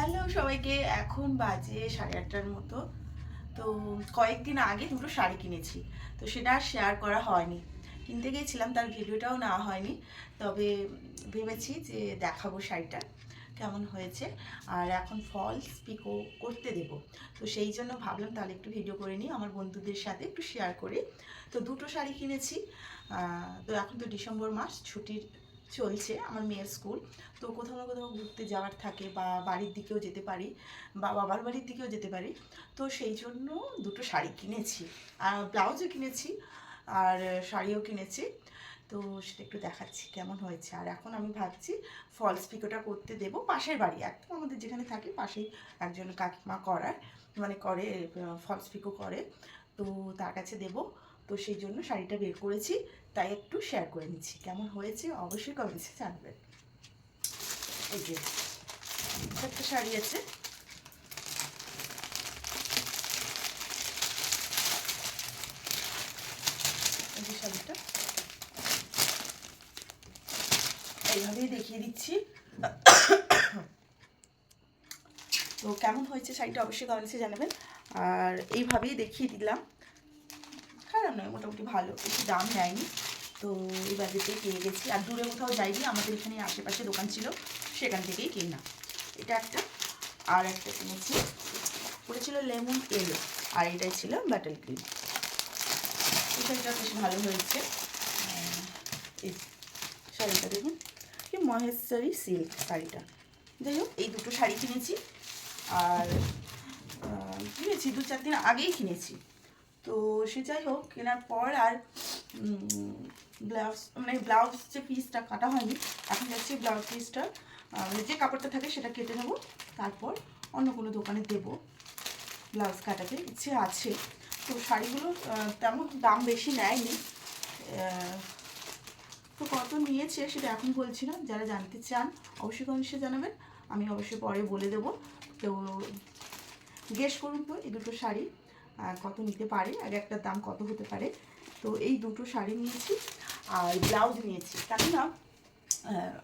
Hello সবাইকে, এখন বাজে সাড়ে আটটার মতো। তো কয়েকদিন আগে দুটো শাড়ি কিনেছি, তো সেটা আর শেয়ার করা হয়নি। কিনতে গিয়েছিলাম, তার ভিডিওটাও নেওয়া হয়নি। তবে ভেবেছি যে দেখাবো শাড়িটা, কেমন হয়েছে। আর এখন ফলস পিকো করতে দেব। তো সেই জন্য ভাবলাম তাহলে একটু ভিডিও করে নিই, আমার বন্ধুদের সাথে একটু শেয়ার করি। তো দুটো শাড়ি কিনেছি তো এখন তো ডিসেম্বর মাস, ছুটির চলছে আমার মেয়ের স্কুল। তো কোথাও না কোথাও ঘুরতে যাওয়ার থাকে বা বাড়ির দিকেও যেতে পারি বা বাবার বাড়ির দিকেও যেতে পারি। তো সেই জন্য দুটো শাড়ি কিনেছি। আর ব্লাউজও কিনেছি আর শাড়িও কিনেছি। তো সেটা একটু দেখাচ্ছি কেমন হয়েছে। আর এখন আমি ভাবছি ফলস পিকোটা করতে দেব পাশের বাড়ি। একদম আমাদের যেখানে থাকি পাশেই একজন কাকিমা করার মানে করে ফলস পিকো করে। তো তার কাছে দেব। তো সেই জন্য শাড়িটা বের করেছি। তাই একটু শেয়ার করে নিচ্ছি। কেমন হয়েছে অবশ্যই কমেন্টসে জানবেন। এই যে, একটা শাড়ি আছে। এই শাড়িটা। এইভাবেই দেখিয়ে দিচ্ছি। তো কেমন হয়েছে শাড়িটা অবশ্যই কমেন্টসে জানাবেন। আর এইভাবেই দেখিয়ে দিলাম। খারাপ নয়, মোটামুটি ভালো, একটু দাম নেয়নি। তো এই বাজেটেই কিনে গেছি। আর দূরে কোথাও যাইনি, আমাদের এখানে আশেপাশে দোকান ছিল, সেখান থেকেই কিনলাম এটা একটা, আর একটা কিনেছি। ওটা ছিল লেমন এলো, আর এটাই ছিল বাটার ক্রিম শাড়িটা বেশ ভালো হয়েছে। শাড়িটা দেখুন, কি মহেশ্বরী সিল্ক শাড়িটা। যাই হোক, এই দুটো শাড়ি কিনেছি, আর কিনেছি দু চার দিন আগেই কিনেছি। তো সে যাই হোক, কেনার পর আর ব্লাউজ মানে ব্লাউজ যে পিসটা কাটা হয়নি, এখন যাচ্ছি ব্লাউজ পিসটা মানে যে কাপড়টা থাকে সেটা কেটে নেব, তারপর অন্য কোনো দোকানে দেব ব্লাউজ কাটাতে, ইচ্ছে আছে। তো শাড়িগুলো তেমন দাম বেশি নেয়নি। তো কত নিয়েছে সেটা এখন বলছি না, যারা জানতে চান অবশ্যই কমেন্টসে জানাবেন, আমি অবশ্যই পরে বলে দেবো। তো গেস করুন তো, এই দুটো শাড়ি কত নিতে পারে আর একটা দাম কত হতে পারে। তো এই দুটো শাড়ি নিয়েছি আর ব্লাউজ নিয়েছি। কেন না?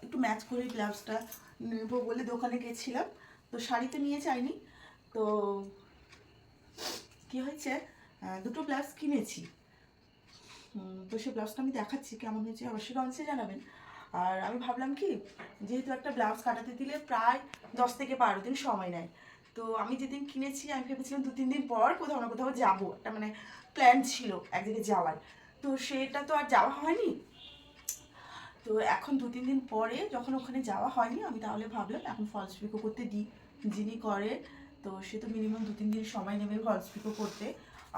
একটু ম্যাচ করে ব্লাউজটা নেব বলে দোকানে গেছিলাম। তো শাড়ি তো নিয়ে যাইনি। তো কি হয়েছে? দুটো ব্লাউজ কিনেছি। তো সেই ব্লাউজটা আমি দেখাচ্ছি কেমন হয়েছে, অবশ্যই কমেন্টসে জানাবেন। আর আমি ভাবলাম কি, যেহেতু একটা ব্লাউজ কাটাতে দিলে প্রায় দশ থেকে বারো দিন সময় নেয়। তো আমি যেদিন কিনেছি, আমি ভেবেছিলাম দু, তিন দিন পর কোথাও না কোথাও যাব। একটা মানে প্ল্যান ছিল এক জায়গায় যাওয়ার। তো সেটা তো আর যাওয়া হয়নি। তো এখন দু, তিন দিন পরে যখন ওখানে যাওয়া হয়নি, আমি তাহলে ভাবলাম এখন ফলস পিকো করতে দিই, যিনি করে। তো সে তো মিনিমাম দু, তিন দিন সময় নেবে ফলস পিকো করতে।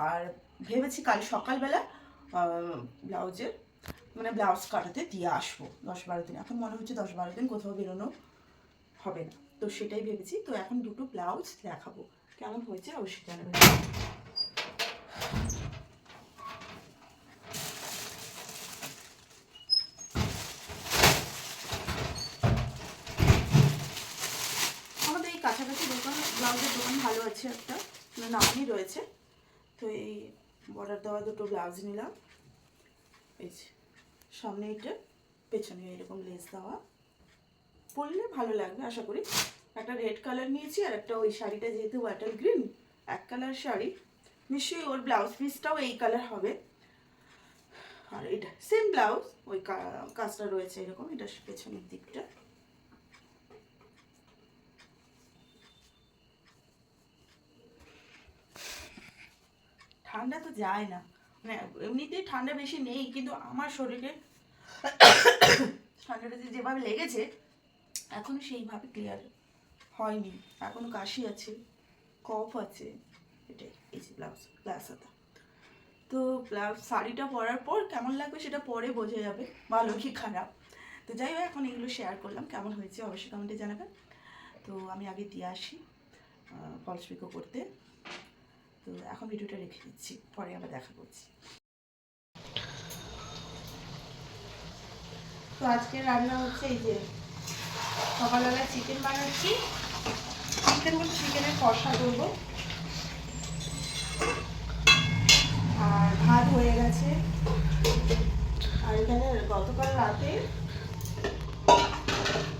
আর ভেবেছি কাল সকালবেলা ব্লাউজের মানে ব্লাউজ কাটাতে দিয়ে আসব দশ বারো দিন। এখন মনে হচ্ছে দশ বারো দিন কোথাও বেরোনো হবে না। তো সেটাই ভেবেছি। তো এখন দুটো ব্লাউজ দেখাবো। কেমন হয়েছে অবশ্যই জানাবেন। আমাদের এই কাছাকাছি দোকান ব্লাউজের দোকান ভালো আছে একটা মানে নামই রয়েছে। তো এই বর্ডার দেওয়া দুটো ব্লাউজ নিলাম। এই সামনে এটা, পেছনে এরকম লেস দেওয়া। পরলে ভালো লাগবে, আশা করি। একটা রেড কালার নিয়েছি আর একটা ওই শাড়িটা যেহেতু ওয়াটার গ্রিন এক কালার শাড়ি। নিশ্চয়ই ওর ব্লাউজ পিসটাও এই কালার হবে। আর এটা সেম ব্লাউজ ওই কাজটা রয়েছে এরকম, এটা পেছনের দিকটা। ঠান্ডা তো যায় না। মানে এমনিতেই ঠান্ডা বেশি নেই, কিন্তু আমার শরীরে ঠান্ডাটা যেভাবে লেগেছে এখনও সেইভাবে ক্লিয়ার হয়নি। এখনও কাশি আছে, কফ আছে, এটাই, এই যে ব্লাউজ হাতা। তো ব্লাউজ শাড়িটা পরার পর কেমন লাগবে সেটা পরে বোঝা যাবে ভালো কি খারাপ। তো যাই হোক, এখন এগুলো শেয়ার করলাম, কেমন হয়েছে অবশ্যই কমেন্টে জানাবেন। তো আমি আগে দিয়ে আসি ফলস পিকো করতে। তো এখন ভিডিওটা রেখে দিচ্ছি, পরে আবার দেখা করছি। তো আজকে রান্না হচ্ছে এই যে সকালবেলা চিকেন বানাচ্ছি। চিকেন বলতে চিকেনের কষা করব। আর ভাত হয়ে গেছে। আর এখানে গতকাল রাতে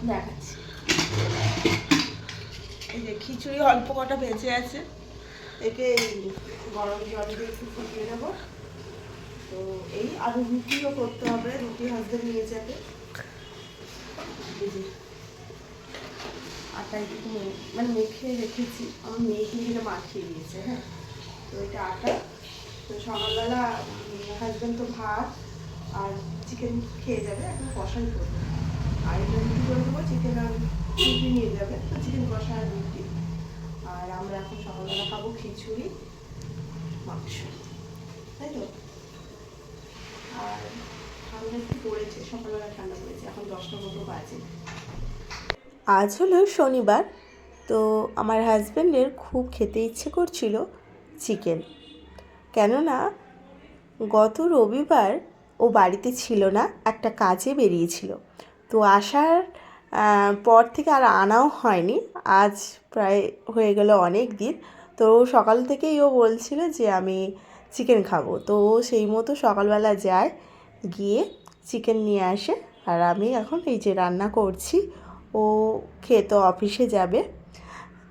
দেখাচ্ছি। এই যে খিচুড়ি অল্প কটা বেঁচে আছে। একে গরম জল দিয়ে একটু ফুটিয়ে নেব। তো এই আর রুটিও করতে হবে, রুটি হাজবেন্ড নিয়ে যাবে। আটা একটু মানে মেখে রেখেছি। আমার মেয়েকে দিলে মাখিয়ে দিয়েছে হ্যাঁ। তো এটা আটা। তো সকালবেলা হাজবেন্ড তো ভাত আর চিকেন খেয়ে যাবে, এখন কষাই করবে। আর এটা রুটি করে দেবো চিকেন আর রুটি নিয়ে যাবে, তো চিকেন কষা আর রুটি। আর আমরা এখন সকালবেলা খাব খিচুড়ি, মাংস। তাই তো? আর ঠান্ডা একটু পড়েছে, সকালবেলা ঠান্ডা পড়েছে, এখন দশটা মতো বাজে। আজ হলো শনিবার, তো আমার হাজব্যান্ডের খুব খেতে ইচ্ছে করছিল চিকেন। কেননা গত রবিবার ও বাড়িতে ছিল না, একটা কাজে বেরিয়েছিল। তো আসার পর থেকে আর আনাও হয়নি, আজ প্রায় হয়ে গেল অনেক দিন। তো সকাল থেকেই ও বলছিল যে আমি চিকেন খাব। তো সেই মতো সকালবেলা যায়, গিয়ে চিকেন নিয়ে আসে। আর আমি এখন এই যে রান্না করছি ও খেয়ে তো অফিসে যাবে।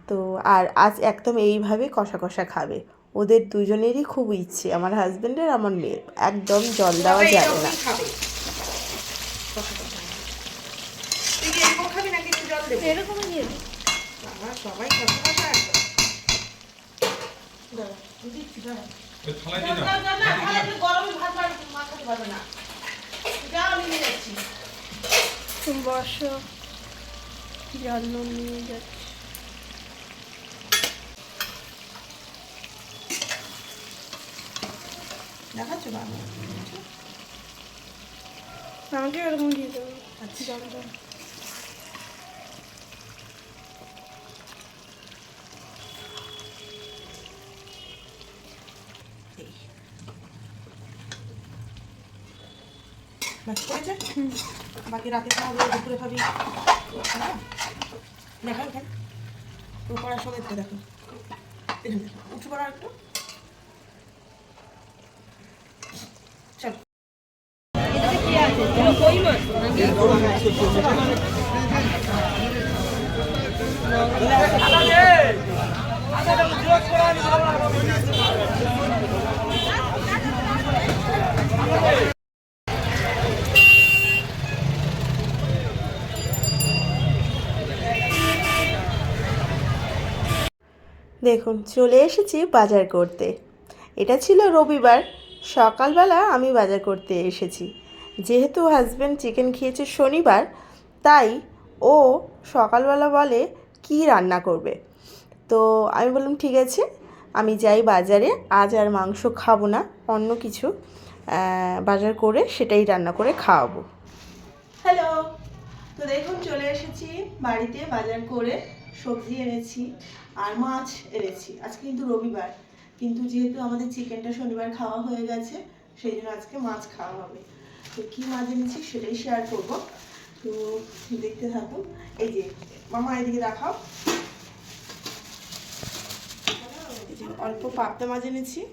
তো আর আজ একদম এইভাবে কষা কষা খাবে। ওদের দুজনেরই খুব ইচ্ছে আমার হাজব্যান্ডের আমার মেয়ের। একদম জল দেওয়া যাবে না। গরমে ভাত বসো। জল নিয়ে যাচ্ছি দেখাচ্ছো বাবা? আমাকে দিয়ে দেবো আচ্ছা। জল জল? বাকি রাতে খাওয়াবে দুপুরে খাবি হ্যাঁ? দেখো এখানে পুরো পড়ার সময় তো দেখো। এখানে দেখো উঠে পড়া একটু। চলো। দেখুন, চলে এসেছি বাজার করতে। এটা ছিল রবিবার। সকালবেলা আমি বাজার করতে এসেছি। যেহেতু হাজব্যান্ড চিকেন খেয়েছে শনিবার, তাই ও সকালবেলা বলে, কি রান্না করবে? তো আমি বললাম, ঠিক আছে, আমি যাই বাজারে, আজ আর মাংস খাব না, অন্য কিছু বাজার করে সেটাই রান্না করে খাওয়াবো। হ্যালো তো দেখুন, চলে এসেছি বাড়িতে বাজার করে সবজি এনেছি। আর মাছ এনেছি। আজকে কিন্তু রবিবার। কিন্তু যেহেতু আমাদের চিকেনটা শনিবার খাওয়া হয়ে গেছে, সেই জন্য আজকে মাছ খাওয়া হবে। তো কী মাছ এনেছি সেটাই শেয়ার করব। তো দেখতে থাকুন। এই যে, মামা এদিকে দেখাও। অল্প পাবদা মাছ এনেছি।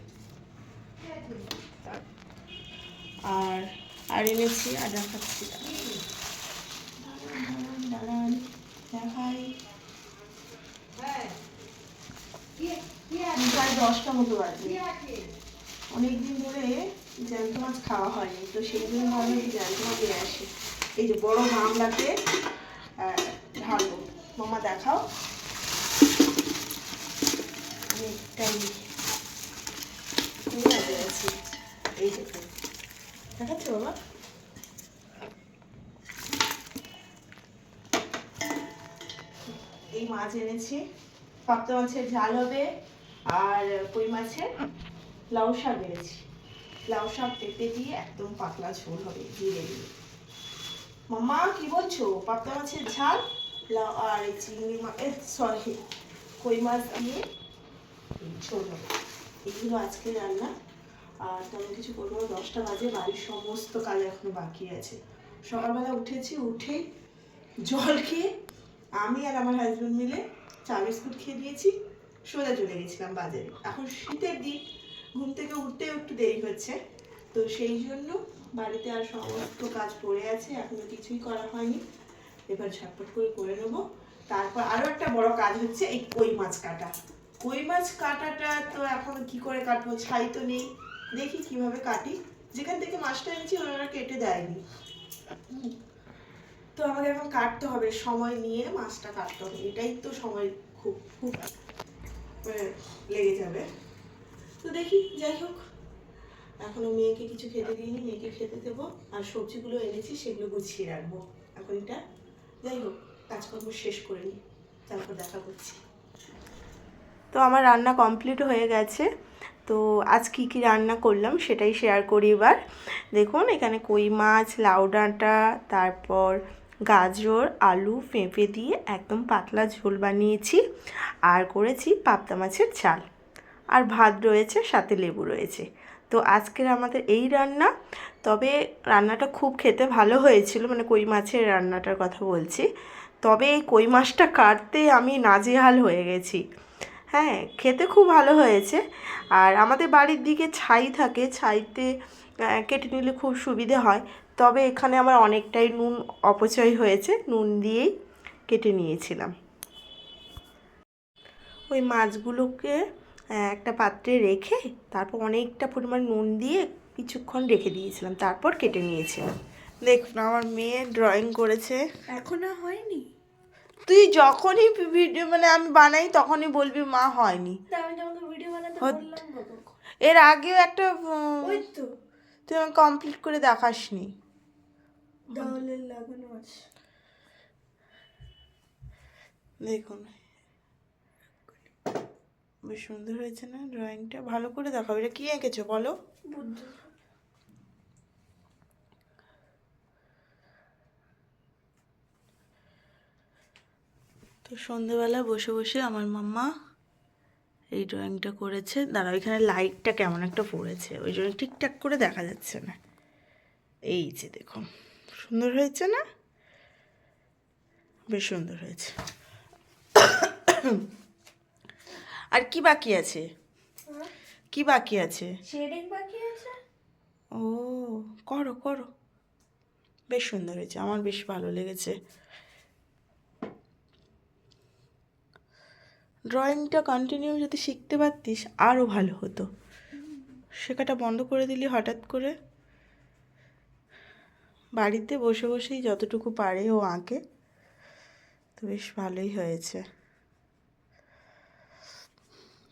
আর আর এনেছি, আর দেখাচ্ছি। দেখাই। প্রায় দশটা মতো বাজে অনেকদিন ধরে জ্যান্ত মাছ খাওয়া হয়নি তো সেই জন্য ভাবলাম যে জ্যান্ত মাছ নিয়ে আসি। এই যে বড় গামলাতে ঢালবো। মামা দেখাও। অনেকটাই আছি? এই দেখুন দেখাচ্ছে বাবা? এই মাছ এনেছি। পাবদা মাছের ঝাল হবে আর কই মাছের? লাউ শাক এনেছি লাউ শাক পেঁপে দিয়ে একদম পাতলা ঝোল হবে জিরে দিয়ে মামা কি বলছো? পাবদা মাছের ঝাল? লাউ আর চিংড়ি মাছ সরি কই মাছ দিয়ে ঝোল হবে। এগুলো আজকে রান্না। আর তেমন কিছু করব দশটা বাজে, বাড়ির সমস্ত কাজ এখনও বাকি আছে। সকালবেলা উঠেছি, উঠেই জল খেয়ে আমি আর আমার হাজব্যান্ড মিলে চা বিস্কুট খেয়ে দিয়েছি, সোজা চলে গেছিলাম বাজারে। এখন শীতের দিন, ঘুম থেকে উঠতেও একটু দেরি হচ্ছে, তো সেই জন্য বাড়িতে আর সমস্ত কাজ পড়ে আছে, এখনও কিছুই করা হয়নি। এবার ঝটপট করে করে নেব। তারপর আরও একটা বড় কাজ হচ্ছে এই কই মাছ কাটা। কই মাছ কাটাটা তো এখন কি করে কাটবো, ছাই তো নেই। দেখি কীভাবে কাটি। যেখান থেকে মাছটা এনেছি ওনারা কেটে দেয়নি। তো আমাকে এখন কাটতে হবে, সময় নিয়ে মাছটা কাটতে হবে। এটাই তো সময় খুব খুব মানে লেগে যাবে। তো দেখি, যাই হোক। এখনও মেয়েকে কিছু খেতে দিইনি, মেয়েকে খেতে দেবো। আর সবজিগুলো এনেছি, সেগুলো গুছিয়ে রাখব। এখন এটা, যাই হোক, কাজকর্ম শেষ করে নিই। তারপর দেখা করছি। তো আমার রান্না কমপ্লিট হয়ে গেছে। তো আজ কী কী রান্না করলাম সেটাই শেয়ার করি এবার। দেখুন, এখানে কই মাছ, লাউ ডাঁটা, তারপর গাজর, আলু পেঁপে দিয়ে একদম পাতলা ঝোল বানিয়েছি আর করেছি পাবদা মাছের ঝাল আর ভাত রয়েছে, সাথে লেবু রয়েছে। তো আজকের আমাদের এই রান্না। তবে রান্নাটা খুব খেতে ভালো হয়েছিল মানে কই মাছের রান্নাটার কথা বলছি। তবে এই কই মাছটা কাটতে আমি নাজেহাল হয়ে গেছি। হ্যাঁ খেতে খুব ভালো হয়েছে। আর আমাদের বাড়ির দিকে ছাই থাকে, ছাইতে কেটে নিলে খুব সুবিধে হয়। তবে এখানে আমার অনেকটাই নুন অপচয় হয়েছে নুন দিয়েই কেটে নিয়েছিলাম। ওই মাছগুলোকে একটা পাত্রে রেখে তারপর অনেকটা পরিমাণ নুন দিয়ে কিছুক্ষণ রেখে দিয়েছিলাম তারপর কেটে নিয়েছিলাম। দেখুন আমার মেয়ে ড্রয়িং করেছে। এখনও হয়নি? তুই যখনই ভিডিও মানে আমি বানাই তখনই বলবি মা হয়নি। এর আগেও একটা ওই তো। তুই আমাকে কমপ্লিট করে দেখাসনি। ডাউলের লাগানো আছে। দেখুন। বেশ সুন্দর হয়েছে না ড্রয়িংটা ভালো করে দেখাও। এটা কি এঁকেছো বলো? বুদ্ধ। তো সন্ধেবেলা বসে বসে আমার মাম্মা এই ড্রয়িংটা করেছে। দাঁড়া এখানে লাইটটা কেমন একটা পড়েছে? ওই জন্য ঠিকঠাক করে দেখা যাচ্ছে না। এই যে দেখুন। সুন্দর হয়েছে না? বেশ সুন্দর হয়েছে। আর কি বাকি আছে? কি বাকি আছে? শেডিং বাকি আছে? ও করো করো। বেশ সুন্দর হয়েছে আমার বেশ ভালো লেগেছে। ড্রয়িংটা কন্টিনিউ যদি শিখতে পারতিস আরও ভালো হতো। শেখাটা বন্ধ করে দিলি হঠাৎ করে। বাড়িতে বসে বসেই যতটুকু পারে ও আঁকে, তো বেশ ভালোই হয়েছে।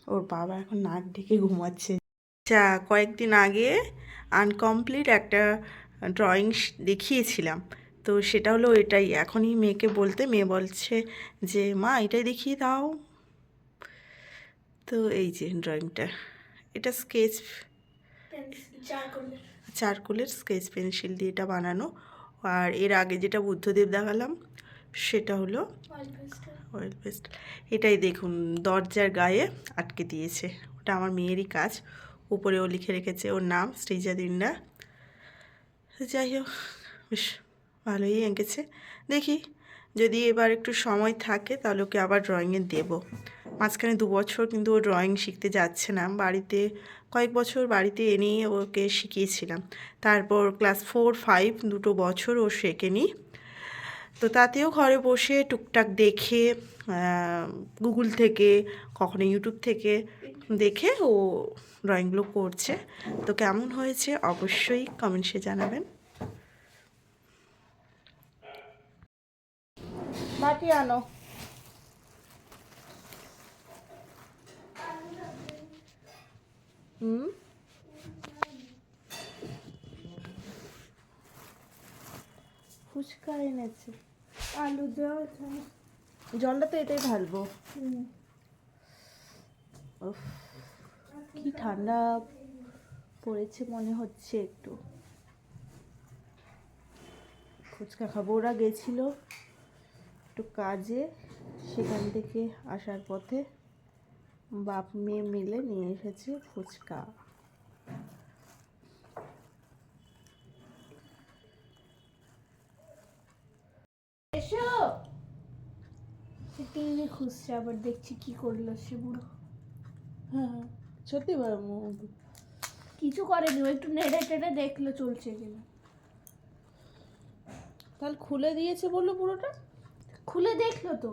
ওর বাবা এখন নাক ডেকে ঘুমাচ্ছে। আচ্ছা কয়েকদিন আগে আনকমপ্লিট একটা ড্রয়িং দেখিয়েছিলাম। তো সেটা হলো এটাই, এখনই মেয়েকে বলতে, মেয়ে বলছে যে, মা, এটাই দেখিয়ে দাও। তো এই যে ড্রয়িংটা। এটা স্কেচ চারকোলের স্কেচ পেন্সিল দিয়ে এটা বানানো। আর এর আগে যেটা বুদ্ধদেব দেখালাম সেটা হলো অয়েল পেস্ট এটাই দেখুন দরজার গায়ে আটকে দিয়েছে। ওটা আমার মেয়েরই কাজ। উপরে ও লিখে রেখেছে ওর নাম শ্রীজা দিন্ডা। যাই হোক বেশ ভালোই এঁকেছে। দেখি যদি এবার একটু সময় থাকে, তাহলে ওকে আবার ড্রয়িংয়ে দেবো। মাঝখানে দু বছর কিন্তু ও ড্রয়িং শিখতে যাচ্ছে না। বাড়িতে, কয়েক বছর বাড়িতে এনেই ওকে শিখিয়েছিলাম। তারপর ক্লাস ফোর ফাইভ দুটো বছর ও শেখেনি। তো তাতেও ঘরে বসে টুকটাক দেখে গুগল থেকে, কখনো ইউটিউব থেকে দেখে ও ড্রয়িংগুলো করছে। তো কেমন হয়েছে? অবশ্যই কমেন্টসে জানাবেন। মাটি আনো। হুম? ফুচকা এনেছে। আলু দেওয়া জলটা তো এটাই ঢালবো। কি ঠান্ডা পড়েছে মনে হচ্ছে একটু। ফুচকা খাব। ওরা গেছিল। একটু কাজে সেখান থেকে আসার পথে বাপ মেয়ে মিলে নিয়ে এসেছে ফুচকা। টিভি খুঁজছে আবার দেখছি কি করল সে বুড়ো। হ্যাঁ সত্যি কিছু করেনি ও একটু নেড়ে টেড়ে দেখল চলছে কিনা। তাহলে খুলে দিয়েছে বলল পুরোটা খুলে দেখল তো।